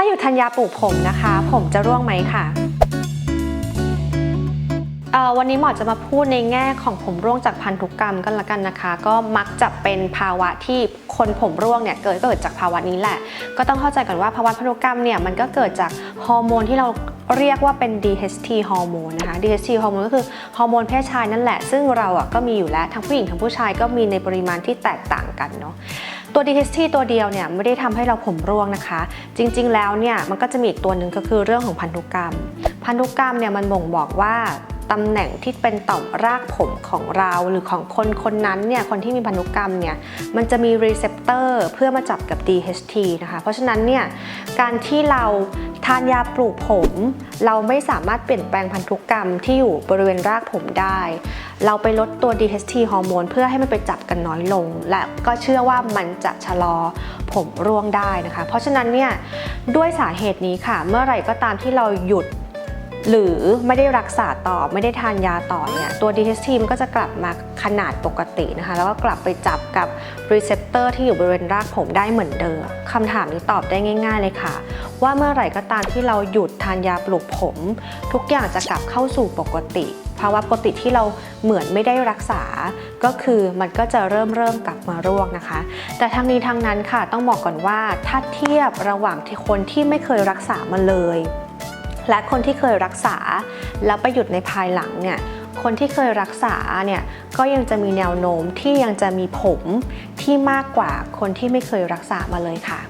ถ้าอยู่ธัญญาปลูกผมนะคะ ผมจะร่วงไหมค่ะเอ่อ วันนี้หมอจะมาพูดในแง่ของผมร่วงจากพันธุกรรมกันละกันนะคะ ก็มักจะเป็นภาวะที่คนผมร่วงเนี่ยเกิดเกิดจากภาวะนี้แหละ ก็ต้องเข้าใจก่อนว่าภาวะพันธุกรรมเนี่ยมันก็เกิดจากฮอร์โมนที่เราเรียกว่าเป็น DHT ฮอร์โมนนะคะ DHT ฮอร์โมนก็คือฮอร์โมนเพศชายนั่นแหละ ซึ่งเราอะก็มีอยู่แล้วทั้งผู้หญิงทั้งผู้ชายก็มีในปริมาณที่แตกต่างกันเนาะตัว DHT ตัวเดียวเนี่ยไม่ได้ทำให้เราผมร่วงนะคะ จริงๆแล้วเนี่ยมันก็จะมีอีกตัวหนึ่งก็คือเรื่องของพันธุกรรม พันธุกรรมเนี่ยมันบ่งบอกว่า ตำแหน่งที่เป็นต่อมรากผมของเราหรือของคนคนนั้นเนี่ยคนที่มีพันธุกรรมเนี่ยมันจะมีรีเซพเตอร์เพื่อมาจับกับ DHT นะคะเพราะฉะนั้นเนี่ยการที่เราทานยาปลูกผม เราไม่สามารถเปลี่ยนแปลงพันธุกรรมที่อยู่บริเวณรากผมได้ เราไปลดตัว DHT ฮอร์โมนเพื่อให้มันไปจับกันน้อยลง และก็เชื่อว่ามันจะชะลอผมร่วงได้นะคะ เพราะฉะนั้นเนี่ยด้วยสาเหตุนี้ค่ะ เมื่อไหร่ก็ตามที่เราหยุด หรือไม่ได้รักษาต่อไม่ได้ทานยาต่อเนี่ยตัว DHT มันก็จะกลับมาขนาดปกตินะคะ แล้วก็กลับไปจับกับรีเซพเตอร์ที่อยู่บริเวณรากผมได้เหมือนเดิมคำถามนี้ตอบได้ง่าย ๆ เลยค่ะ ว่าเมื่อไหร่ก็ตามที่เราหยุดทานยาปลูกผม ทุกอย่างจะกลับเข้าสู่ปกติภาวะปกติที่เราเหมือนไม่ได้รักษา ก็คือมันก็จะเริ่มเริ่มกลับมาร่วงนะคะ แต่ทั้งนี้ทั้งนั้นค่ะต้องบอกก่อนว่าถ้าเทียบระหว่างที่คนที่ไม่เคยรักษามาเลย และคนที่เคยรักษา แล้วไปหยุดในภายหลังเนี่ยคนที่เคยรักษาเนี่ยก็ยังจะมีแนวโน้มที่ยังจะมีผมที่มากกว่าคนที่ไม่เคยรักษามาเลยค่ะ